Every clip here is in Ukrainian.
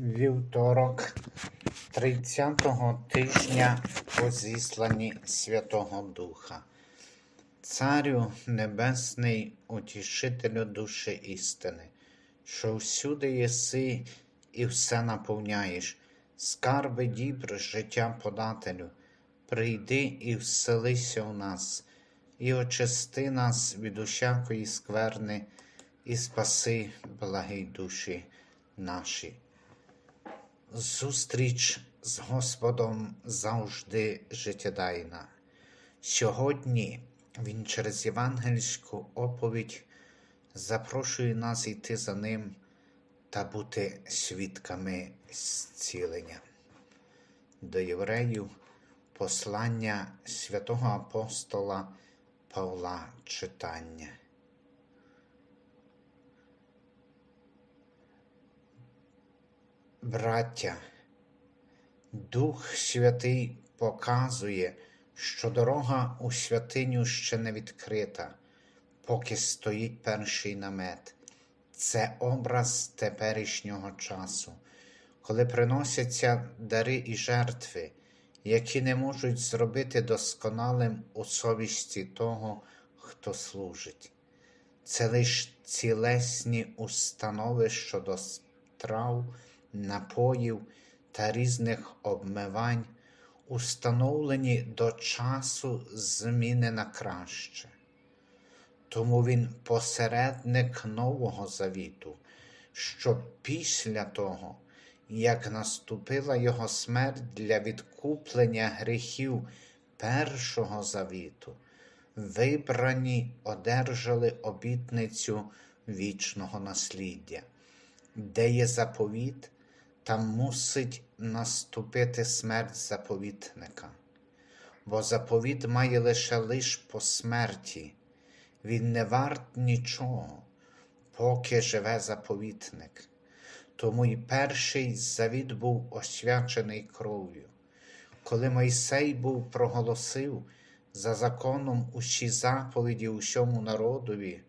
Вівторок 30-го тижня по зісланні Святого Духа. Царю Небесний, утішителю душі істини, що всюди єси і все наповняєш, скарби дібр життя подателю, прийди і вселися у нас, і очисти нас від усякої скверни, і спаси благий душі наші. Зустріч з Господом завжди життєдайна. Сьогодні Він через євангельську оповідь запрошує нас йти за Ним та бути свідками зцілення. До євреїв послання святого апостола Павла читання. Браття, Дух Святий показує, що дорога у святиню ще не відкрита, поки стоїть перший намет. Це образ теперішнього часу, коли приносяться дари і жертви, які не можуть зробити досконалим у совісті того, хто служить. Це лиш цілесні установи щодо страв, напоїв та різних обмивань, установлені до часу зміни на краще. Тому він посередник Нового Завіту, що після того, як наступила його смерть для відкуплення гріхів Першого Завіту, вибрані одержали обітницю вічного насліддя, де є заповіт, там мусить наступити смерть заповітника, бо заповіт має лише лиш по смерті, він не варт нічого, поки живе заповітник. Тому й перший завіт був освячений кров'ю. Коли Мойсей був проголосив за законом усі заповіді усьому народові,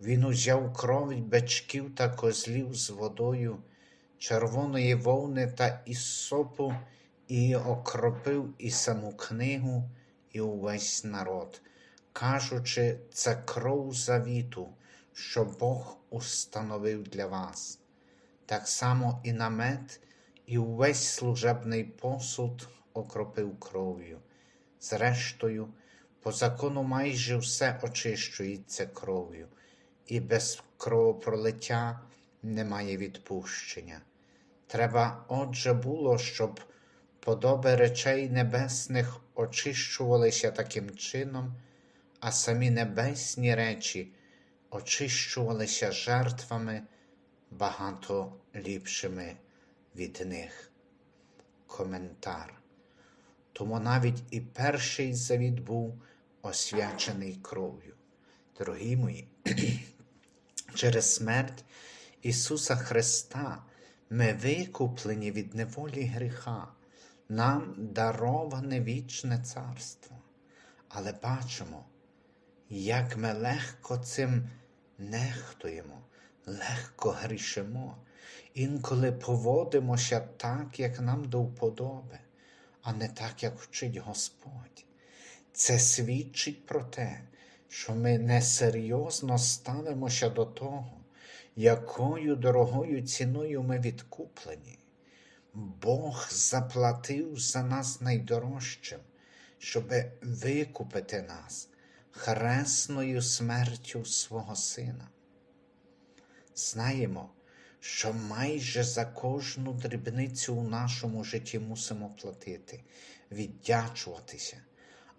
він узяв кров бичків та козлів з водою, червоної вовни та ісопу, і окропив і саму книгу, і увесь народ, кажучи, це кров завіту, що Бог установив для вас. Так само і намет, і увесь служебний посуд окропив кров'ю. Зрештою, по закону майже все очищується кров'ю, і без кровопролиття немає відпущення. Треба, отже, було, щоб подоби речей небесних очищувалися таким чином, а самі небесні речі очищувалися жертвами багато ліпшими від них. Коментар. Тому навіть і перший завіт був освячений кров'ю. Дорогі мої, через смерть Ісуса Христа ми викуплені від неволі гріха, нам дароване вічне царство. Але бачимо, як ми легко цим нехтуємо, легко грішимо, інколи поводимося так, як нам до вподоби, а не так, як вчить Господь. Це свідчить про те, що ми несерйозно ставимося до того, якою дорогою ціною ми відкуплені. Бог заплатив за нас найдорожчим, щоб викупити нас хресною смертю свого Сина. Знаємо, що майже за кожну дрібницю у нашому житті мусимо платити, віддячуватися.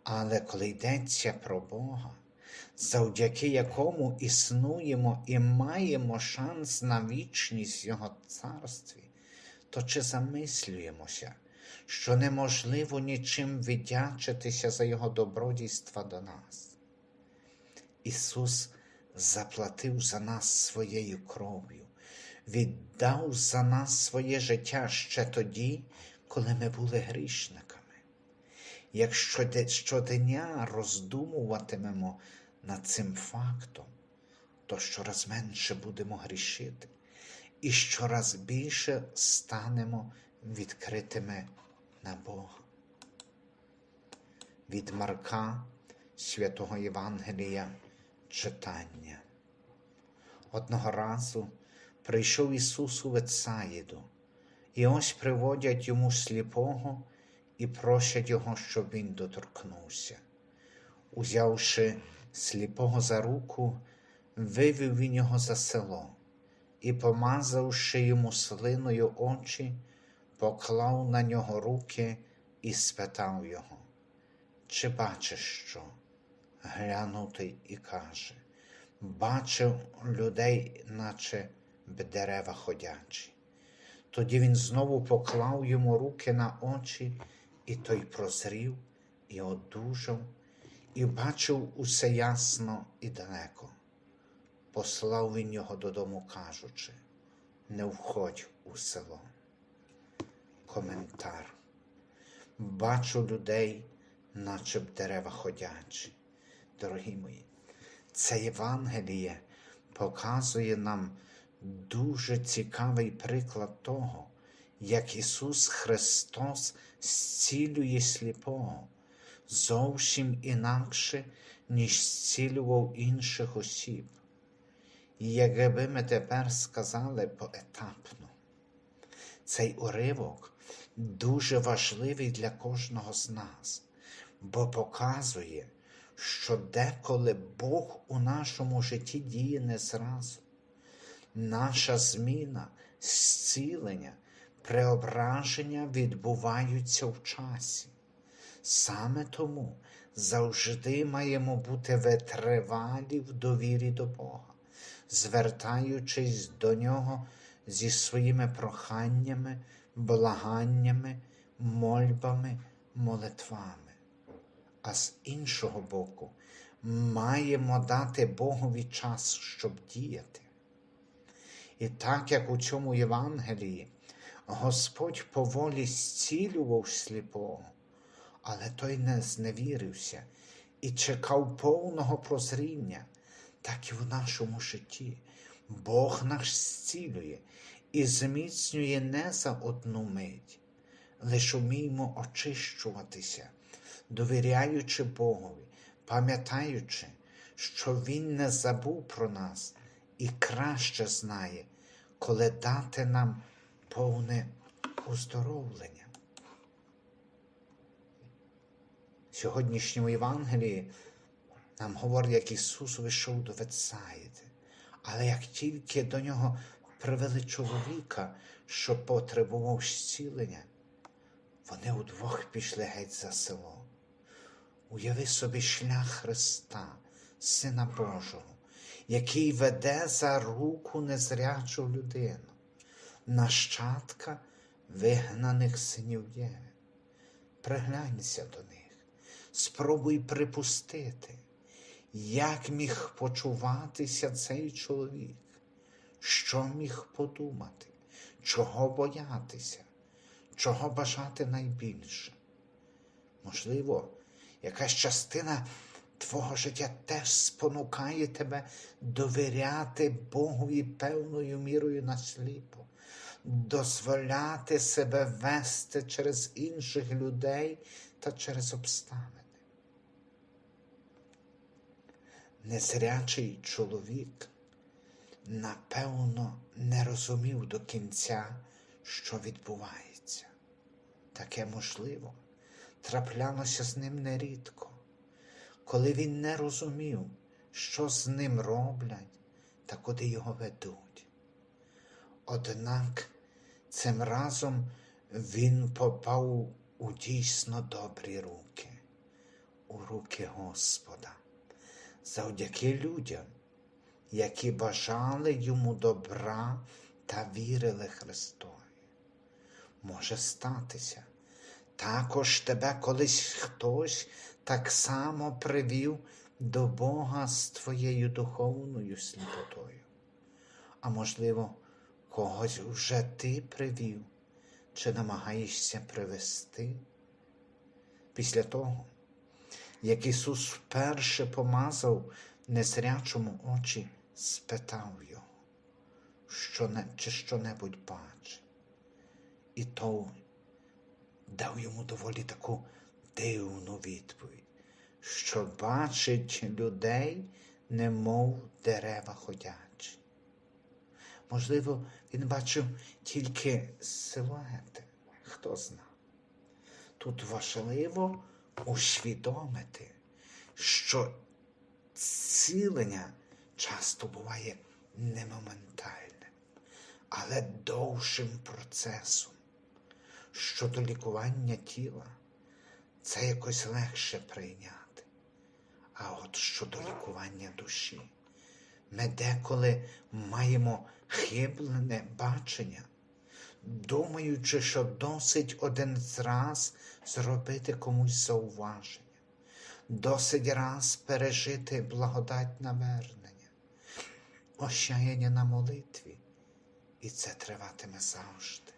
Але коли йдеться про Бога, завдяки якому існуємо і маємо шанс на вічність Його царстві, то чи замислюємося, що неможливо нічим віддячитися за Його добродійства до нас? Ісус заплатив за нас своєю кров'ю, віддав за нас своє життя ще тоді, коли ми були грішниками. Якщо щодня роздумуватимемо над цим фактом, то щораз менше будемо грішити і щораз більше станемо відкритими на Бога. Від Марка Святого Євангелія читання. Одного разу прийшов Ісус у Вецаїду, і ось приводять йому сліпого і просять його, щоб він доторкнувся. Узявши сліпого за руку, вивів він його за село і, помазавши йому слиною очі, поклав на нього руки і спитав його, чи бачиш що? Глянутий і каже, бачив людей, наче б дерева ходячі. Тоді він знову поклав йому руки на очі, і той прозрів і одужав, і бачив усе ясно і далеко. Послав він його додому, кажучи, не входь у село. Коментар. Бачу людей, наче б дерева ходячі. Дорогі мої, це Євангеліє показує нам дуже цікавий приклад того, як Ісус Христос зцілює сліпого зовсім інакше, ніж зцілював інших осіб. І якби ми тепер сказали поетапно, цей уривок дуже важливий для кожного з нас, бо показує, що деколи Бог у нашому житті діє не зразу. Наша зміна, зцілення, преображення відбуваються в часі. Саме тому завжди маємо бути витривалі в довірі до Бога, звертаючись до Нього зі своїми проханнями, благаннями, мольбами, молитвами. А з іншого боку, маємо дати Богові час, щоб діяти. І так як у цьому Євангелії Господь поволі зцілював сліпого, але той не зневірився і чекав повного прозріння, так і в нашому житті. Бог наш зцілює і зміцнює не за одну мить, лише вміємо очищуватися, довіряючи Богові, пам'ятаючи, що Він не забув про нас і краще знає, коли дати нам повне оздоровлення. В сьогоднішньому Євангелії нам говорить, як Ісус вийшов до Ветсаїди, але як тільки до нього привели чоловіка, що потребував зцілення, вони удвох пішли геть за село. Уяви собі шлях Христа, Сина Божого, який веде за руку незрячу людину, нащадка вигнаних синів Єви. Приглянься до них, спробуй припустити, як міг почуватися цей чоловік, що міг подумати, чого боятися, чого бажати найбільше. Можливо, якась частина твого життя теж спонукає тебе довіряти Богові певною мірою насліпо, дозволяти себе вести через інших людей та через обставини. Незрячий чоловік, напевно, не розумів до кінця, що відбувається. Таке можливо траплялося з ним нерідко, коли він не розумів, що з ним роблять та куди його ведуть. Однак цим разом він попав у дійсно добрі руки, у руки Господа, завдяки людям, які бажали йому добра та вірили Христові. Може статися, також тебе колись хтось так само привів до Бога з твоєю духовною сліпотою. А можливо, когось вже ти привів чи намагаєшся привести. Після того, як Ісус вперше помазав незрячому очі, спитав його, що не, чи що-небудь бачить. І той дав йому доволі таку дивну відповідь, що бачить людей, немов дерева ходячі. Можливо, він бачив тільки силуети, хто зна. Тут важливо усвідомити, що зцілення часто буває не моментальним, але довшим процесом. Щодо лікування тіла, це якось легше прийняти. А от щодо лікування душі, ми деколи маємо хиблене бачення, думаючи, що досить один раз зробити комусь зауваження, досить раз пережити благодать навернення, ощаяння на молитві, і це триватиме завжди.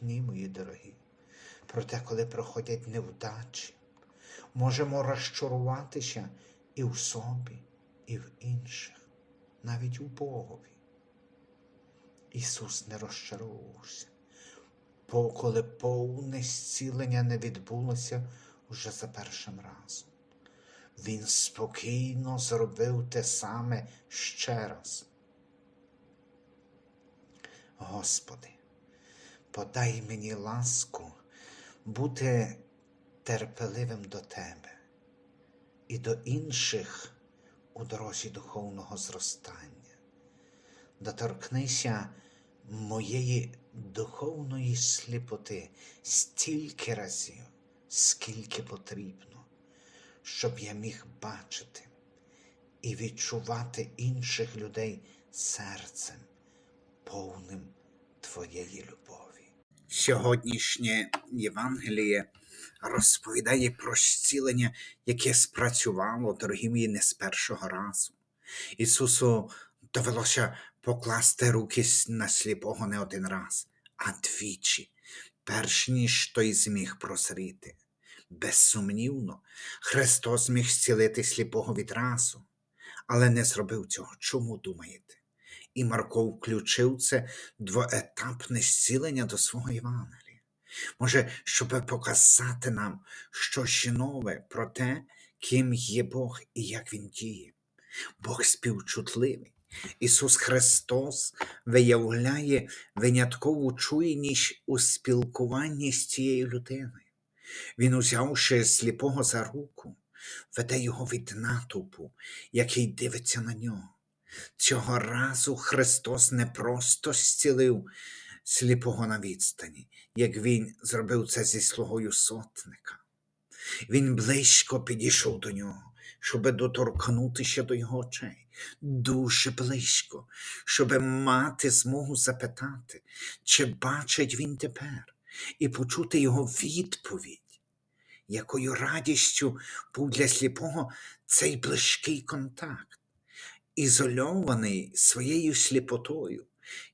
Ні, мої дорогі. Проте, коли проходять невдачі, можемо розчаруватися і в собі, і в інших, навіть у Богові. Ісус не розчаровувався, бо коли повне зцілення не відбулося уже за першим разом. Він спокійно зробив те саме ще раз. Господи, подай мені ласку бути терпеливим до Тебе і до інших у дорозі духовного зростання. Доторкнися моєї духовної сліпоти стільки разів, скільки потрібно, щоб я міг бачити і відчувати інших людей серцем, повним Твоєї любові. Сьогоднішнє Євангеліє розповідає про зцілення, яке спрацювало, дорогі мої, не з першого разу. Ісусу довелося покласти руки на сліпого не один раз, а двічі, перш ніж той зміг прозріти. Безсумнівно, Христос міг зцілити сліпого відразу, але не зробив цього. Чому думаєте? І Марко включив це двоетапне зцілення до свого Євангелія. Може, щоб показати нам щось нове про те, ким є Бог і як Він діє. Бог співчутливий. Ісус Христос виявляє виняткову чуйність у спілкуванні з цією людиною. Він, узявши сліпого за руку, веде його від натовпу, який дивиться на нього. Цього разу Христос не просто зцілив сліпого на відстані, як Він зробив це зі слугою сотника. Він близько підійшов до нього, щоб доторкнутися до його очей, дуже близько, щоб мати змогу запитати, чи бачить він тепер, і почути його відповідь. Якою радістю був для сліпого цей близький контакт ізольований своєю сліпотою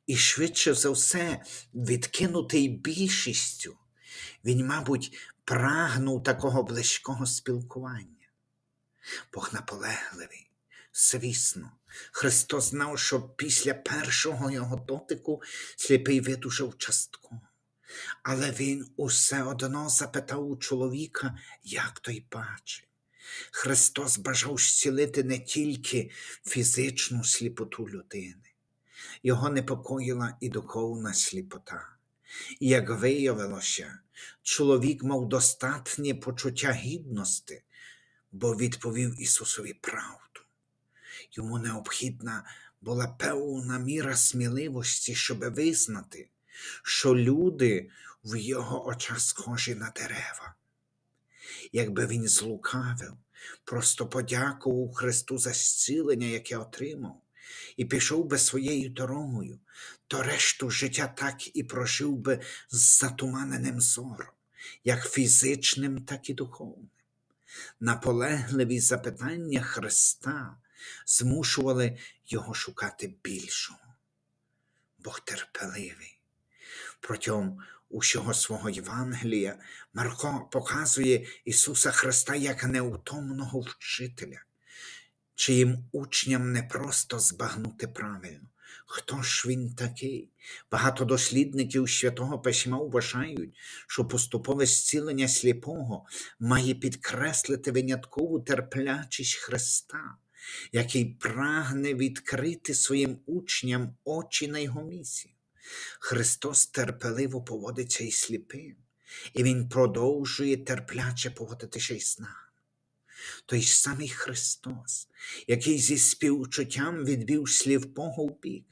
і швидше за все відкинутий більшістю, він, мабуть, прагнув такого близького спілкування. Бог наполегливий, звісно, Христос знав, що після першого його дотику сліпий видужав частково. Але він усе одно запитав у чоловіка, як той бачить. Христос бажав зцілити не тільки фізичну сліпоту людини, його непокоїла і духовна сліпота. Як виявилося, чоловік мав достатнє почуття гідності, бо відповів Ісусові правду. Йому необхідна була певна міра сміливості, щоб визнати, що люди в його очах схожі на дерева. Якби він злукавив, просто подякував Христу за зцілення, яке отримав, і пішов би своєю дорогою, то решту життя так і прожив би з затуманеним зором, як фізичним, так і духовним. Наполегливі запитання Христа змушували його шукати більшого. Бог терпеливий. Протягом усього свого Євангелія Марко показує Ісуса Христа як неутомного вчителя, чиїм учням не просто збагнути правильно, Хто ж він такий? Багато дослідників святого письма вважають, що поступове зцілення сліпого має підкреслити виняткову терплячість Христа, який прагне відкрити своїм учням очі на його місію. Христос терпеливо поводиться із сліпим, і Він продовжує терпляче поводитися із нами. Той самий Христос, який зі співчуттям відвів сліпого в бік,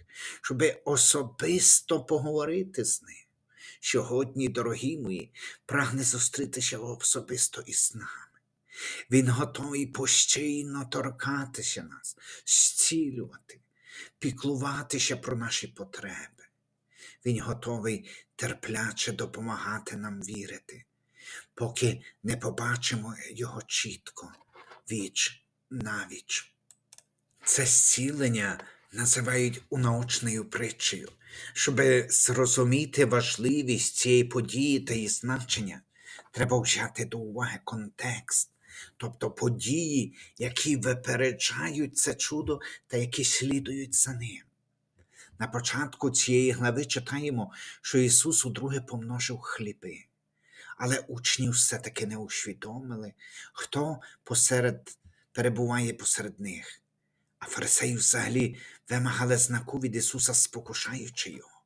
щоби особисто поговорити з ним. Сьогодні, дорогі мої, прагне зустрітися особисто із нами. Він готовий постійно торкатися нас, зцілювати, піклуватися про наші потреби. Він готовий терпляче допомагати нам вірити, поки не побачимо його чітко, віч навіч. Це зцілення називають унаочною притчею. Щоб зрозуміти важливість цієї події та її значення, треба взяти до уваги контекст, тобто події, які випереджають це чудо та які слідують за ним. На початку цієї глави читаємо, що Ісус удруге помножив хліби, але учні все-таки не усвідомили, хто посеред перебуває посеред них. А фарисеї взагалі вимагали знаку від Ісуса, спокушаючи його.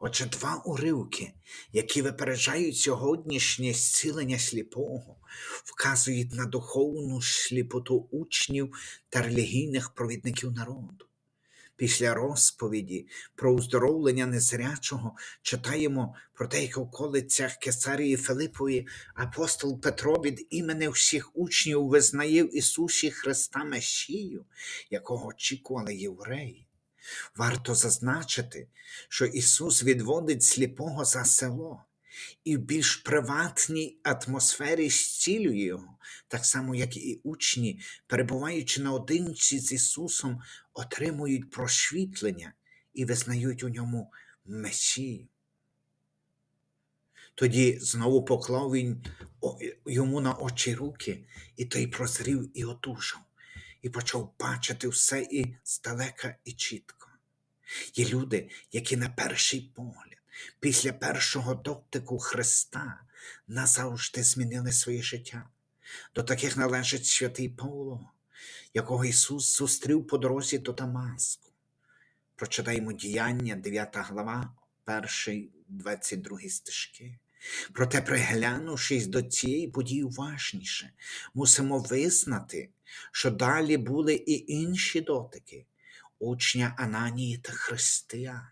Отже, два уривки, які випереджають сьогоднішнє зцілення сліпого, вказують на духовну сліпоту учнів та релігійних провідників народу. Після розповіді про уздоровлення незрячого читаємо про те, як околицях Кесарії Филипові апостол Петро від імені всіх учнів визнає в Ісусі Христа Месію, якого очікували євреї. Варто зазначити, що Ісус відводить сліпого за село і в більш приватній атмосфері зцілює його, так само, як і учні, перебуваючи наодинці з Ісусом, отримують просвітлення і визнають у ньому Месію. Тоді знову поклав він йому на очі руки, і той прозрів і одужав, і почав бачити все і здалека, і чітко. Є люди, які на перший погляд, після першого дотику Христа, назавжди змінили своє життя. До таких належить святий Павло, якого Ісус зустрів по дорозі до Дамаску. Прочитаємо діяння, 9 глава, 1, 22 стежки. Проте, приглянувшись до цієї події уважніше, мусимо визнати, що далі були і інші дотики учня Ананії та Християн.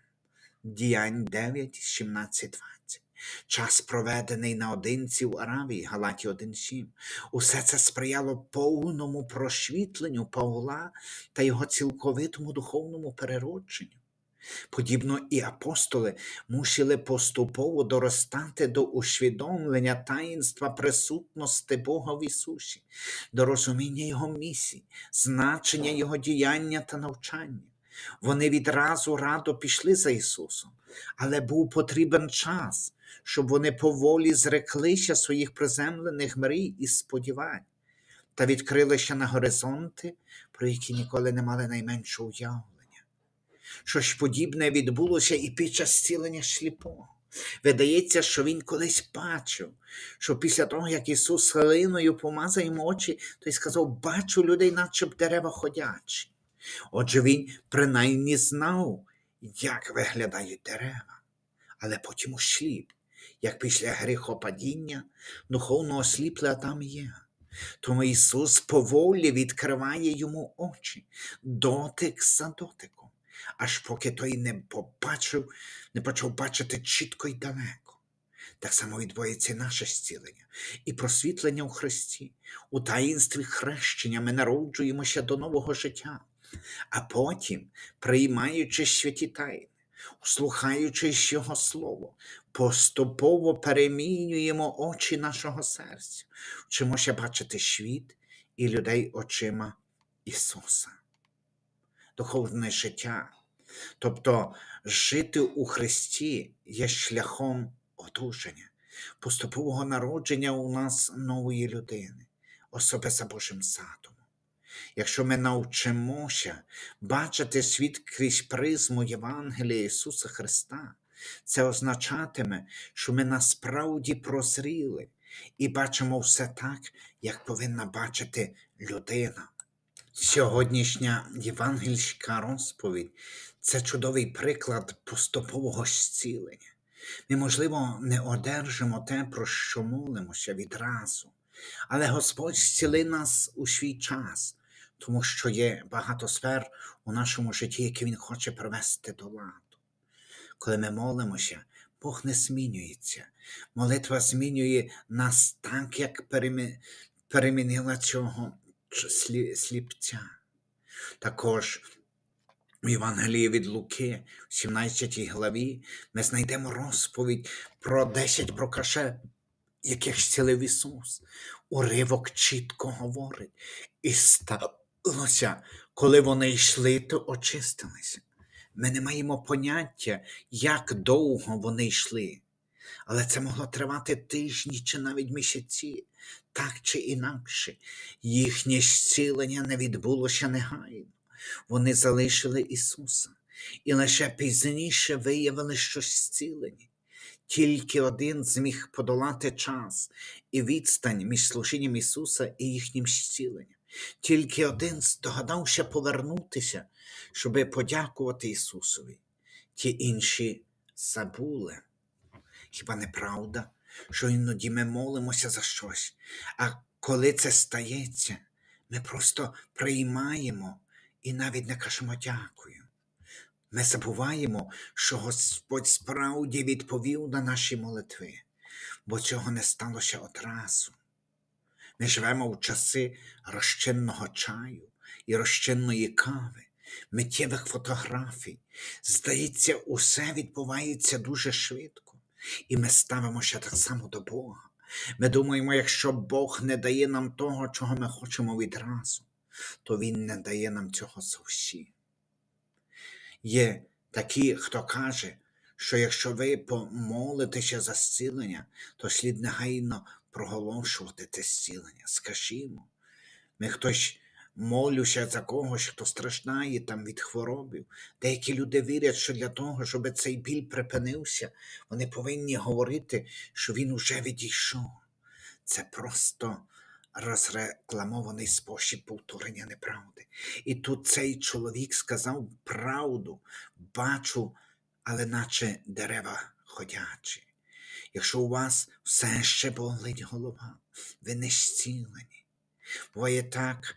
Діянь 9, 17, 20. Час проведений наодинці в Аравії, Галаті 1.7. Усе це сприяло повному просвітленню Павла та його цілковитому духовному переродженню. Подібно і апостоли мусили поступово доростати до усвідомлення таїнства присутності Бога в Ісусі, до розуміння Його місії, значення Його діяння та навчання. Вони відразу радо пішли за Ісусом, але був потрібен час, щоб вони поволі зреклися своїх приземлених мрій і сподівань та відкрилися на горизонти, про які ніколи не мали найменшого уявлення. Щось подібне відбулося і під час зцілення сліпого. Видається, що він колись бачив, що після того, як Ісус глиною помазав йому очі, той сказав: Бачу людей, наче б дерева ходячі. Отже, він принаймні знав, як виглядають дерева, але потім осліп, як після гріхопадіння духовно осліпле там є. Тому Ісус поволі відкриває йому очі, дотик за дотиком, аж поки той не побачив, не почав бачити чітко й далеко. Так само відбувається наше зцілення і просвітлення у Христі. У таїнстві хрещення ми народжуємося до нового життя, а потім, приймаючи святі тайни, слухаючи Його Слово, поступово перемінюємо очі нашого серця, вчимося бачити світ і людей очима Ісуса. Духовне життя, тобто жити у Христі є шляхом одужання, поступового народження у нас нової людини, особи за Божим задумом. Якщо ми навчимося бачити світ крізь призму Євангелія Ісуса Христа, це означатиме, що ми насправді прозріли і бачимо все так, як повинна бачити людина. Сьогоднішня євангельська розповідь це чудовий приклад поступового зцілення. Ми, можливо, не одержимо те, про що молимося відразу, але Господь зціли нас у свій час, тому що є багато сфер у нашому житті, які Він хоче привести до ладу. Коли ми молимося, Бог не змінюється. Молитва змінює нас так, як перемі- перемінила цього сліпця. Також в Євангелії від Луки, в 17 главі, ми знайдемо розповідь про 10 прокашев, яких зцілив Ісус. Уривок чітко говорить. І сталося, коли вони йшли, то очистилися. Ми не маємо поняття, як довго вони йшли. Але це могло тривати тижні чи навіть місяці, так чи інакше. Їхнє зцілення не відбулося негайно. Вони залишили Ісуса і лише пізніше виявили, що зцілені. Тільки один зміг подолати час і відстань між служінням Ісуса і їхнім зціленням. Тільки один здогадався повернутися, щоби подякувати Ісусові. Ті інші забули. Хіба не правда, що іноді ми молимося за щось, а коли це стається, ми просто приймаємо і навіть не кажемо дякую. Ми забуваємо, що Господь справді відповів на наші молитви, бо цього не сталося одразу. Ми живемо в часи розчинного чаю і розчинної кави, миттєвих фотографій. Здається, усе відбувається дуже швидко, і ми ставимося так само до Бога. Ми думаємо, якщо Бог не дає нам того, чого ми хочемо відразу, то Він не дає нам цього зовсім. Є такі, хто каже, що якщо ви помолитеся за зцілення, то слід негайно проголошувати те зцілення. Скажімо, ми хтось молюся за когось, хто страждає там від хвороби. Деякі люди вірять, що для того, щоб цей біль припинився, вони повинні говорити, що він уже відійшов. Це просто розрекламований спосіб повторення неправди. І тут цей чоловік сказав правду, бачу, але наче дерева ходячі. Якщо у вас все ще болить голова, ви не зцілені. Буває так,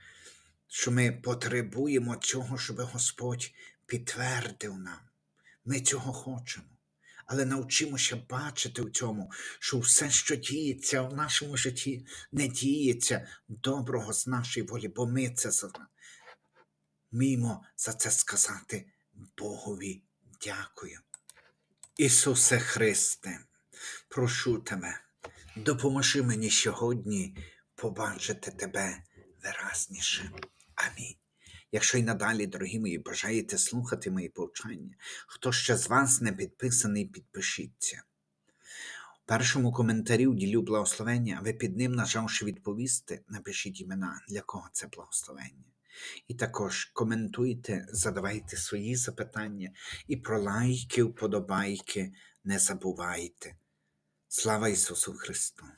що ми потребуємо цього, щоб Господь підтвердив нам. Ми цього хочемо. Але навчимося бачити в цьому, що все, що діється в нашому житті, не діється доброго з нашої волі, бо ми це вміємо за це сказати Богові дякую. Ісусе Христе, прошу тебе, допоможи мені сьогодні побачити тебе виразніше. Амінь. Якщо й надалі, дорогі мої, бажаєте слухати мої повчання, хто ще з вас не підписаний, підпишіться. У першому коментарі уділю благословення, а ви під ним, нажавши відповісти, напишіть імена, для кого це благословення. І також коментуйте, задавайте свої запитання і про лайки, вподобайки не забувайте. Слава Ісусу Христу!